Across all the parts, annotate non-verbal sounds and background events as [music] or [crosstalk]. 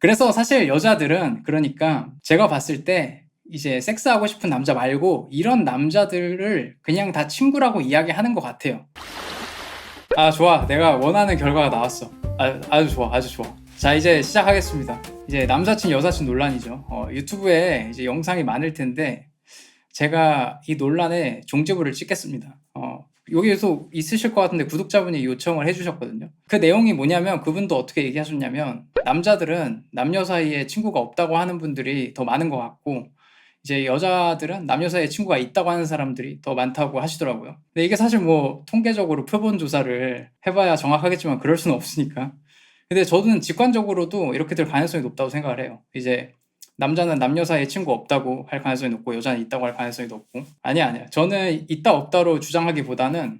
그래서 사실 여자들은 그러니까 제가 봤을 때 이제 섹스하고 싶은 남자 말고 이런 남자들을 그냥 다 친구라고 이야기하는 것 같아요. 아 좋아. 내가 원하는 결과가 나왔어. 아, 아주 좋아. 아주 좋아. 자 이제 시작하겠습니다. 이제 남사친 여사친 논란이죠. 어, 유튜브에 이제 영상이 많을 텐데 제가 이 논란에 종지부를 찍겠습니다. 어, 여기에서 있으실 것 같은데 구독자분이 요청을 해주셨거든요 그 내용이 뭐냐면 그분도 어떻게 얘기하셨냐면 남자들은 남녀 사이에 친구가 없다고 하는 분들이 더 많은 것 같고 이제 여자들은 남녀 사이에 친구가 있다고 하는 사람들이 더 많다고 하시더라고요. 근데 이게 사실 뭐 통계적으로 표본 조사를 해봐야 정확하겠지만 그럴 수는 없으니까. 근데 저는 직관적으로도 이렇게 될 가능성이 높다고 생각을 해요. 이제 남자는 남녀 사이에 친구 없다고 할 가능성이 높고 여자는 있다고 할 가능성이 높고 아니야 아니야 저는 있다 없다로 주장하기보다는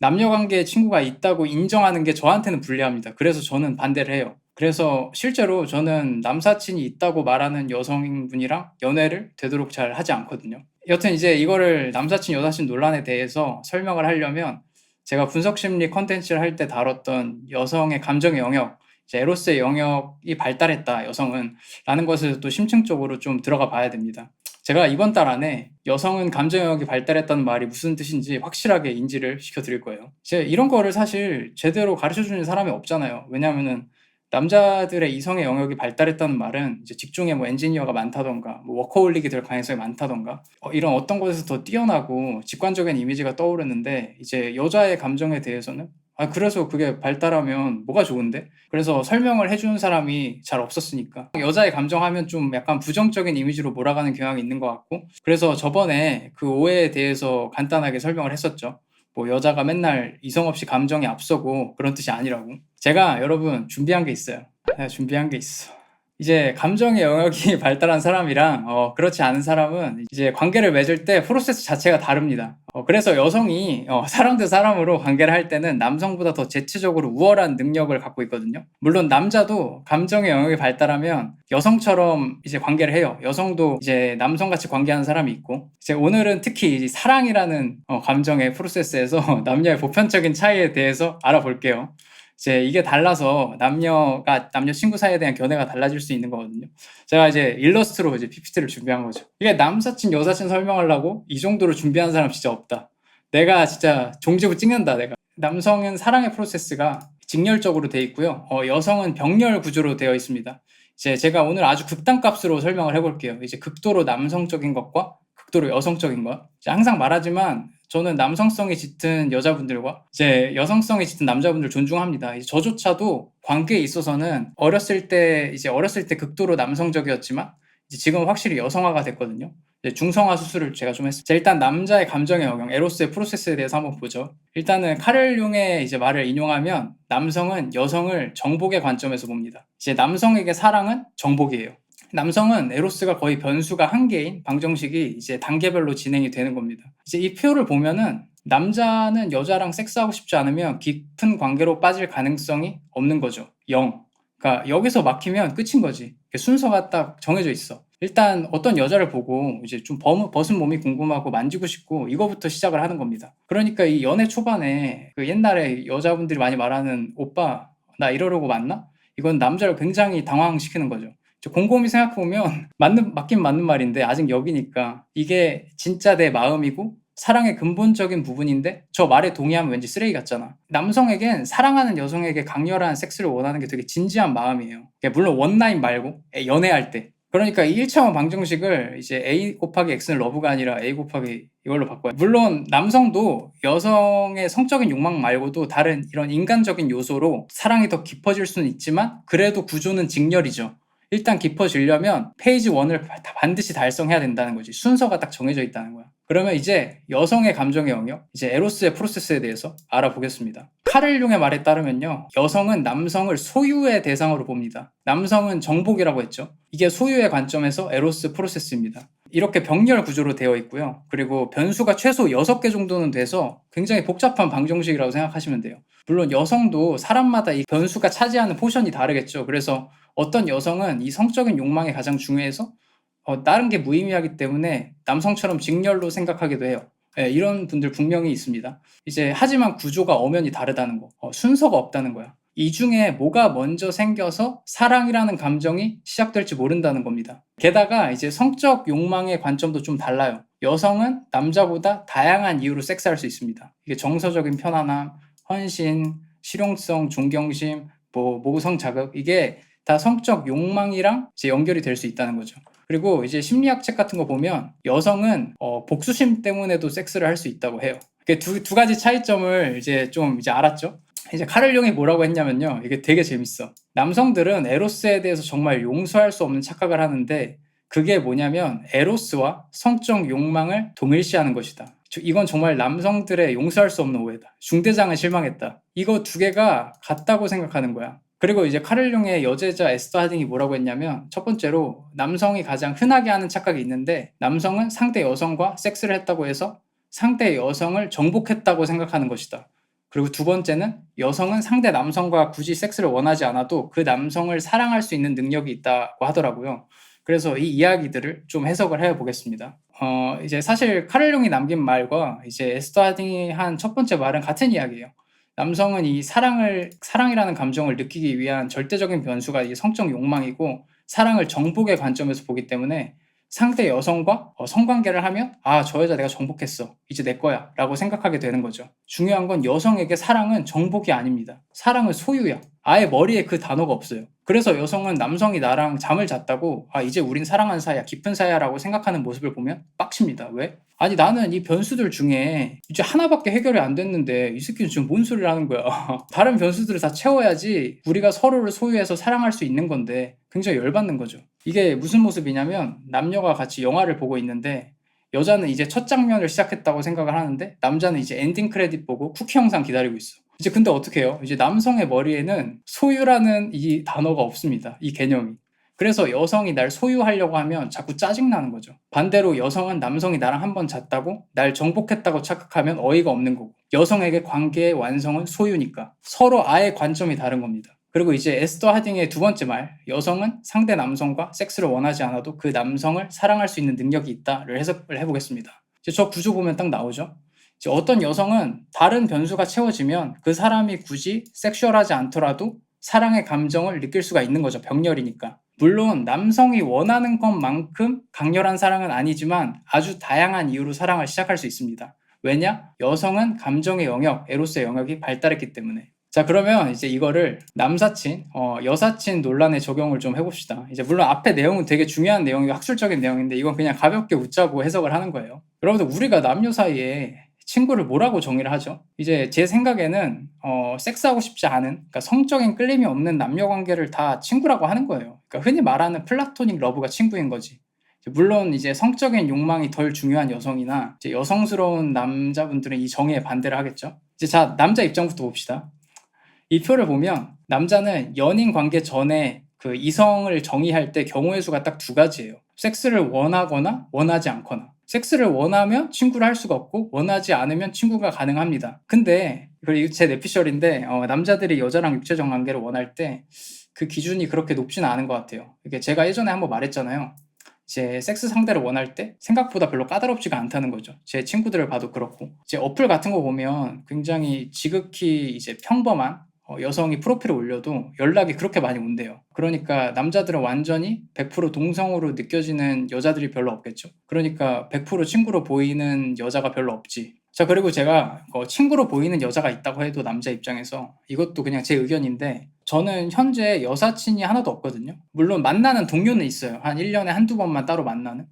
남녀 관계에 친구가 있다고 인정하는 게 저한테는 불리합니다. 그래서 저는 반대를 해요. 그래서 실제로 저는 남사친이 있다고 말하는 여성분이랑 연애를 되도록 잘 하지 않거든요. 여튼 이제 이거를 남사친 여사친 논란에 대해서 설명을 하려면 제가 분석심리 컨텐츠를 할 때 다뤘던 여성의 감정의 영역, 에로스의 영역이 발달했다 여성은 라는 것을 또 심층적으로 좀 들어가 봐야 됩니다. 제가 이번 달 안에 여성은 감정 영역이 발달했다는 말이 무슨 뜻인지 확실하게 인지를 시켜드릴 거예요. 제 이런 거를 사실 제대로 가르쳐주는 사람이 없잖아요. 왜냐하면은 남자들의 이성의 영역이 발달했다는 말은 이제 직종에 뭐 엔지니어가 많다던가 뭐 워커홀릭이 될 가능성이 많다던가 어, 이런 어떤 것에서 더 뛰어나고 직관적인 이미지가 떠오르는데 이제 여자의 감정에 대해서는 아 그래서 그게 발달하면 뭐가 좋은데? 그래서 설명을 해주는 사람이 잘 없었으니까 여자의 감정하면 좀 약간 부정적인 이미지로 몰아가는 경향이 있는 것 같고 그래서 저번에 그 오해에 대해서 간단하게 설명을 했었죠. 뭐 여자가 맨날 이성 없이 감정이 앞서고 그런 뜻이 아니라고. 제가 여러분 준비한 게 있어요. 내가 준비한 게 있어. 이제 감정의 영역이 [laughs] 발달한 사람이랑 어, 그렇지 않은 사람은 이제 관계를 맺을 때 프로세스 자체가 다릅니다. 어, 그래서 여성이 어, 사람 대 사람으로 관계를 할 때는 남성보다 더 재체적으로 우월한 능력을 갖고 있거든요. 물론 남자도 감정의 영역이 발달하면 여성처럼 이제 관계를 해요. 여성도 이제 남성같이 관계하는 사람이 있고 이제 오늘은 특히 이 사랑이라는 어, 감정의 프로세스에서 [laughs] 남녀의 보편적인 차이에 대해서 알아볼게요. 이제 이게 달라서 남녀가 남녀 친구 사이에 대한 견해가 달라질 수 있는 거거든요. 제가 이제 일러스트로 이제 PPT를 준비한 거죠. 이게 남사친 여사친 설명하려고 이 정도로 준비한 사람 진짜 없다. 내가 진짜 종지부 찍는다 내가. 남성은 사랑의 프로세스가 직렬적으로 되어 있고요. 어, 여성은 병렬 구조로 되어 있습니다. 이제 제가 오늘 아주 극단값으로 설명을 해볼게요. 이제 극도로 남성적인 것과 극도로 여성적인 것. 항상 말하지만 저는 남성성이 짙은 여자분들과 이제 여성성이 짙은 남자분들 존중합니다. 저조차도 관계에 있어서는 어렸을 때 이제 어렸을 때 극도로 남성적이었지만 이제 지금 확실히 여성화가 됐거든요. 중성화 수술을 제가 좀 했어요. 자, 일단 남자의 감정의 영역, 에로스의 프로세스에 대해서 한번 보죠. 일단은 카렐 융의 이제 말을 인용하면 남성은 여성을 정복의 관점에서 봅니다. 이제 남성에게 사랑은 정복이에요. 남성은 에로스가 거의 변수가 한 개인 방정식이 이제 단계별로 진행이 되는 겁니다. 이제 이 표를 보면은 남자는 여자랑 섹스하고 싶지 않으면 깊은 관계로 빠질 가능성이 없는 거죠. 0. 그러니까 여기서 막히면 끝인 거지. 순서가 딱 정해져 있어. 일단 어떤 여자를 보고 이제 좀 범, 벗은 몸이 궁금하고 만지고 싶고 이거부터 시작을 하는 겁니다. 그러니까 이 연애 초반에 그 옛날에 여자분들이 많이 말하는 오빠 나 이러려고 만나? 이건 남자를 굉장히 당황시키는 거죠. 곰곰이 생각해보면 [laughs] 맞는 맞긴 맞는 말인데 아직 여기니까 이게 진짜 내 마음이고 사랑의 근본적인 부분인데 저 말에 동의하면 왠지 쓰레기 같잖아. 남성에겐 사랑하는 여성에게 강렬한 섹스를 원하는 게 되게 진지한 마음이에요. 물론 원나잇 말고 연애할 때. 그러니까 이 1차원 방정식을 이제 A 곱하기 X는 러브가 아니라 A 곱하기 이걸로 바꿔요. 물론 남성도 여성의 성적인 욕망 말고도 다른 이런 인간적인 요소로 사랑이 더 깊어질 수는 있지만 그래도 구조는 직렬이죠. 일단 깊어지려면 페이지 1을 반드시 달성해야 된다는 거지. 순서가 딱 정해져 있다는 거야. 그러면 이제 여성의 감정의 영역, 이제 에로스의 프로세스에 대해서 알아보겠습니다. 카를 융의 말에 따르면요. 여성은 남성을 소유의 대상으로 봅니다. 남성은 정복이라고 했죠. 이게 소유의 관점에서 에로스 프로세스입니다. 이렇게 병렬 구조로 되어 있고요. 그리고 변수가 최소 6개 정도는 돼서 굉장히 복잡한 방정식이라고 생각하시면 돼요. 물론 여성도 사람마다 이 변수가 차지하는 포션이 다르겠죠. 그래서 어떤 여성은 이 성적인 욕망이 가장 중요해서 어, 다른 게 무의미하기 때문에 남성처럼 직렬로 생각하기도 해요. 네, 이런 분들 분명히 있습니다. 이제 하지만 구조가 엄연히 다르다는 거, 어, 순서가 없다는 거야. 이 중에 뭐가 먼저 생겨서 사랑이라는 감정이 시작될지 모른다는 겁니다. 게다가 이제 성적 욕망의 관점도 좀 달라요. 여성은 남자보다 다양한 이유로 섹스할 수 있습니다. 이게 정서적인 편안함, 헌신, 실용성, 존경심, 뭐 모성 자극 이게 다 성적 욕망이랑 이제 연결이 될 수 있다는 거죠. 그리고 이제 심리학 책 같은 거 보면 여성은 어, 복수심 때문에도 섹스를 할 수 있다고 해요. 두, 두 가지 차이점을 이제 좀 이제 알았죠. 이제 카를 용이 뭐라고 했냐면요. 이게 되게 재밌어. 남성들은 에로스에 대해서 정말 용서할 수 없는 착각을 하는데 그게 뭐냐면 에로스와 성적 욕망을 동일시하는 것이다. 이건 정말 남성들의 용서할 수 없는 오해다. 중대장은 실망했다. 이거 두 개가 같다고 생각하는 거야. 그리고 이제 카를용의 여제자 에스터 하딩이 뭐라고 했냐면 첫 번째로 남성이 가장 흔하게 하는 착각이 있는데 남성은 상대 여성과 섹스를 했다고 해서 상대 여성을 정복했다고 생각하는 것이다. 그리고 두 번째는 여성은 상대 남성과 굳이 섹스를 원하지 않아도 그 남성을 사랑할 수 있는 능력이 있다고 하더라고요. 그래서 이 이야기들을 좀 해석을 해 보겠습니다. 어, 이제 사실 카를용이 남긴 말과 이제 에스터 하딩이 한 첫 번째 말은 같은 이야기예요. 남성은 이 사랑을 사랑이라는 감정을 느끼기 위한 절대적인 변수가 이 성적 욕망이고 사랑을 정복의 관점에서 보기 때문에 상대 여성과 어, 성관계를 하면 아 저 여자 내가 정복했어. 이제 내 거야. 라고 생각하게 되는 거죠. 중요한 건 여성에게 사랑은 정복이 아닙니다. 사랑은 소유야 아예 머리에 그 단어가 없어요 그래서 여성은 남성이 나랑 잠을 잤다고 아 이제 우린 사랑하는 사이야 깊은 사이야라고 생각하는 모습을 보면 빡칩니다 왜? 아니 나는 이 변수들 중에 이제 하나밖에 해결이 안 됐는데 이 새끼는 지금 뭔 소리를 하는 거야 [laughs] 다른 변수들을 다 채워야지 우리가 서로를 소유해서 사랑할 수 있는 건데 굉장히 열받는 거죠 이게 무슨 모습이냐면 남녀가 같이 영화를 보고 있는데 여자는 이제 첫 장면을 시작했다고 생각을 하는데 남자는 이제 엔딩 크레딧 보고 쿠키 영상 기다리고 있어. 이제 근데 어떻게 해요? 이제 남성의 머리에는 소유라는 이 단어가 없습니다. 이 개념이. 그래서 여성이 날 소유하려고 하면 자꾸 짜증나는 거죠. 반대로 여성은 남성이 나랑 한 번 잤다고 날 정복했다고 착각하면 어이가 없는 거고 여성에게 관계의 완성은 소유니까 서로 아예 관점이 다른 겁니다. 그리고 이제 에스더 하딩의 두 번째 말, 여성은 상대 남성과 섹스를 원하지 않아도 그 남성을 사랑할 수 있는 능력이 있다를 해석을 해보겠습니다. 이제 저 구조 보면 딱 나오죠. 어떤 여성은 다른 변수가 채워지면 그 사람이 굳이 섹슈얼하지 않더라도 사랑의 감정을 느낄 수가 있는 거죠. 병렬이니까. 물론 남성이 원하는 것만큼 강렬한 사랑은 아니지만 아주 다양한 이유로 사랑을 시작할 수 있습니다. 왜냐? 여성은 감정의 영역, 에로스의 영역이 발달했기 때문에. 자 그러면 이제 이거를 남사친, 어, 여사친 논란에 적용을 좀 해봅시다. 이제 물론 앞에 내용은 되게 중요한 내용이고 학술적인 내용인데 이건 그냥 가볍게 웃자고 해석을 하는 거예요. 여러분들 우리가 남녀 사이에 친구를 뭐라고 정의를 하죠? 이제 제 생각에는 어, 섹스하고 싶지 않은 그러니까 성적인 끌림이 없는 남녀 관계를 다 친구라고 하는 거예요. 그러니까 흔히 말하는 플라토닉 러브가 친구인 거지. 물론 이제 성적인 욕망이 덜 중요한 여성이나 여성스러운 남자분들은 이 정의에 반대를 하겠죠. 이제 자 남자 입장부터 봅시다. 이 표를 보면 남자는 연인 관계 전에 그 이성을 정의할 때 경우의 수가 딱 두 가지예요. 섹스를 원하거나 원하지 않거나. 섹스를 원하면 친구를 할 수가 없고 원하지 않으면 친구가 가능합니다. 근데 그리고 제 내피셜인데 어, 남자들이 여자랑 육체적 관계를 원할 때 그 기준이 그렇게 높지는 않은 것 같아요. 이게 제가 예전에 한번 말했잖아요. 제 섹스 상대를 원할 때 생각보다 별로 까다롭지가 않다는 거죠. 제 친구들을 봐도 그렇고. 제 어플 같은 거 보면 굉장히 지극히 이제 평범한 어, 여성이 프로필을 올려도 연락이 그렇게 많이 온대요. 그러니까 남자들은 완전히 100% 동성으로 느껴지는 여자들이 별로 없겠죠. 그러니까 100% 친구로 보이는 여자가 별로 없지. 자, 그리고 제가 어, 친구로 보이는 여자가 있다고 해도 남자 입장에서 이것도 그냥 제 의견인데 저는 현재 여사친이 하나도 없거든요. 물론 만나는 동료는 있어요. 한 1년에 한두 번만 따로 만나는.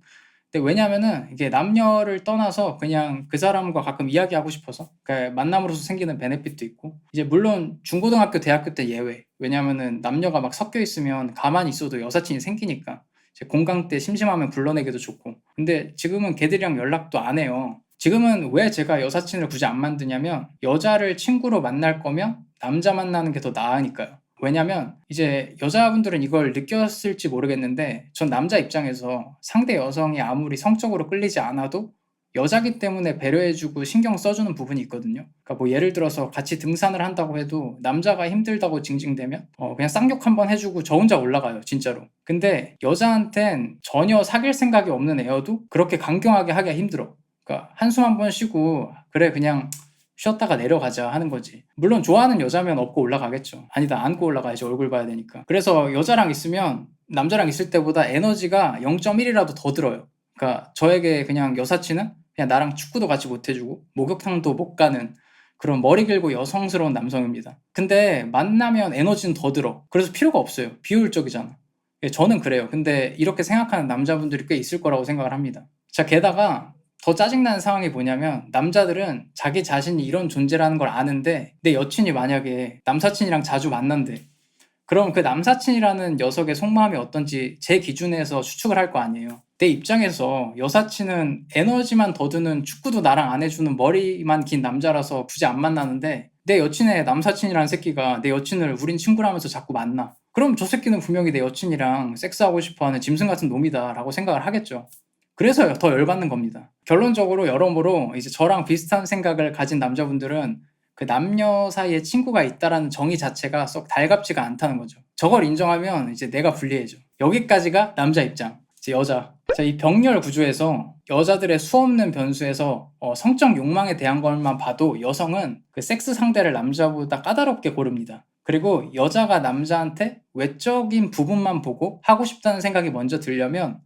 근데 왜냐면은 이게 남녀를 떠나서 그냥 그 사람과 가끔 이야기하고 싶어서 그러니까 만남으로서 생기는 베네핏도 있고. 이제 물론 중고등학교 대학교 때 예외. 왜냐면은 남녀가 막 섞여 있으면 가만히 있어도 여사친이 생기니까. 이제 공강 때 심심하면 불러내기도 좋고. 근데 지금은 걔들이랑 연락도 안 해요. 지금은 왜 제가 여사친을 굳이 안 만드냐면 여자를 친구로 만날 거면 남자 만나는 게 더 나으니까요 왜냐면 이제 여자분들은 이걸 느꼈을지 모르겠는데 전 남자 입장에서 상대 여성이 아무리 성적으로 끌리지 않아도 여자기 때문에 배려해주고 신경 써주는 부분이 있거든요. 그러니까 뭐 예를 들어서 같이 등산을 한다고 해도 남자가 힘들다고 징징대면 어 그냥 쌍욕 한번 해주고 저 혼자 올라가요, 진짜로. 근데 여자한텐 전혀 사귈 생각이 없는 애여도 그렇게 강경하게 하기가 힘들어. 그러니까 한숨 한 번 쉬고 그래 그냥 쉬었다가 내려가자 하는 거지. 물론 좋아하는 여자면 업고 올라가겠죠. 아니다 안고 올라가야지 얼굴 봐야 되니까. 그래서 여자랑 있으면 남자랑 있을 때보다 에너지가 0.1이라도 더 들어요. 그러니까 저에게 그냥 여사친은 그냥 나랑 축구도 같이 못 해주고 목욕탕도 못 가는 그런 머리 길고 여성스러운 남성입니다. 근데 만나면 에너지는 더 들어. 그래서 필요가 없어요. 비효율적이잖아. 예, 저는 그래요. 근데 이렇게 생각하는 남자분들이 꽤 있을 거라고 생각을 합니다. 자, 게다가 더 짜증나는 상황이 뭐냐면 남자들은 자기 자신이 이런 존재라는 걸 아는데 내 여친이 만약에 남사친이랑 자주 만난대. 그럼 그 남사친이라는 녀석의 속마음이 어떤지 제 기준에서 추측을 할 거 아니에요. 내 입장에서 여사친은 에너지만 더 드는 축구도 나랑 안 해주는 머리만 긴 남자라서 굳이 안 만나는데 내 여친의 남사친이라는 새끼가 내 여친을 우린 친구라면서 자꾸 만나. 그럼 저 새끼는 분명히 내 여친이랑 섹스하고 싶어하는 짐승 같은 놈이다라고 생각을 하겠죠. 그래서 더 열받는 겁니다. 결론적으로 여러모로 이제 저랑 비슷한 생각을 가진 남자분들은 그 남녀 사이에 친구가 있다라는 정의 자체가 썩 달갑지가 않다는 거죠. 저걸 인정하면 이제 내가 불리해져. 여기까지가 남자 입장. 이제 여자. 자, 이 병렬 구조에서 여자들의 수 없는 변수에서 어, 성적 욕망에 대한 것만 봐도 여성은 그 섹스 상대를 남자보다 까다롭게 고릅니다. 그리고 여자가 남자한테 외적인 부분만 보고 하고 싶다는 생각이 먼저 들려면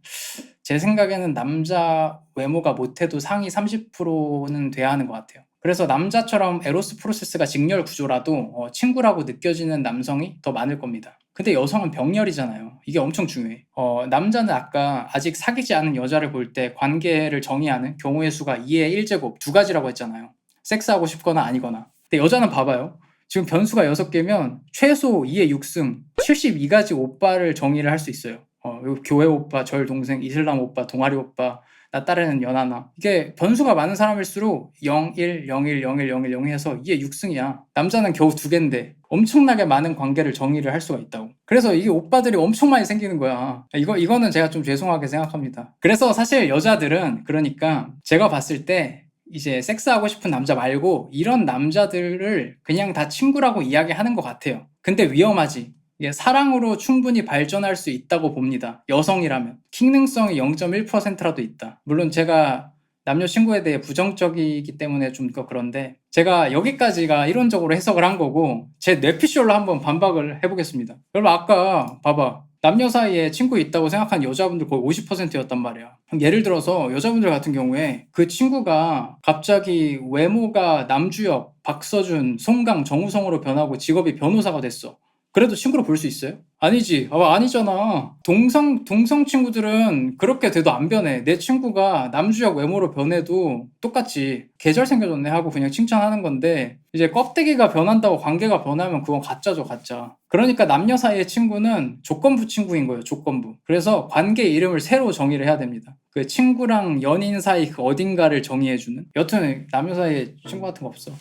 제 생각에는 남자 외모가 못해도 상위 30%는 돼야 하는 것 같아요. 그래서 남자처럼 에로스 프로세스가 직렬 구조라도 어, 친구라고 느껴지는 남성이 더 많을 겁니다. 근데 여성은 병렬이잖아요. 이게 엄청 중요해. 어, 남자는 아까 아직 사귀지 않은 여자를 볼 때 관계를 정의하는 경우의 수가 2의 1제곱 두 가지라고 했잖아요. 섹스하고 싶거나 아니거나. 근데 여자는 봐봐요. 지금 변수가 6개면 최소 2의 6승, 72가지 오빠를 정의를 할 수 있어요. 어, 요 교회 오빠, 절 동생, 이슬람 오빠, 동아리 오빠, 나 따르는 연하나. 이게 변수가 많은 사람일수록 0, 1, 0, 1, 0, 1, 0, 1, 0 해서 2의 6승이야. 남자는 겨우 두 개인데 엄청나게 많은 관계를 정의를 할 수가 있다고. 그래서 이게 오빠들이 엄청 많이 생기는 거야. 이거, 이거는 제가 좀 죄송하게 생각합니다. 그래서 사실 여자들은 그러니까 제가 봤을 때 이제 섹스하고 싶은 남자 말고 이런 남자들을 그냥 다 친구라고 이야기하는 것 같아요. 근데 위험하지. 이게 사랑으로 충분히 발전할 수 있다고 봅니다. 여성이라면. 킹능성이 0.1%라도 있다. 물론 제가 남녀 친구에 대해 부정적이기 때문에 좀더 그런데 제가 여기까지가 이론적으로 해석을 한 거고 제 뇌피셜로 한번 반박을 해보겠습니다. 여러분 아까 봐봐. 남녀 사이에 친구 있다고 생각하는 여자분들 거의 50%였단 말이야. 예를 들어서 여자분들 같은 경우에 그 친구가 갑자기 외모가 남주혁, 박서준, 송강, 정우성으로 변하고 직업이 변호사가 됐어. 그래도 친구로 볼 수 있어요? 아니지. 아, 아니잖아. 동성, 동성 친구들은 그렇게 돼도 안 변해. 내 친구가 남주혁 외모로 변해도 똑같이 계절 생겨졌네 하고 그냥 칭찬하는 건데, 이제 껍데기가 변한다고 관계가 변하면 그건 가짜죠, 가짜. 그러니까 남녀 사이의 친구는 조건부 친구인 거예요, 조건부. 그래서 관계 이름을 새로 정의를 해야 됩니다. 그 친구랑 연인 사이 그 어딘가를 정의해주는? 여튼 남녀 사이에 친구 같은 거 없어.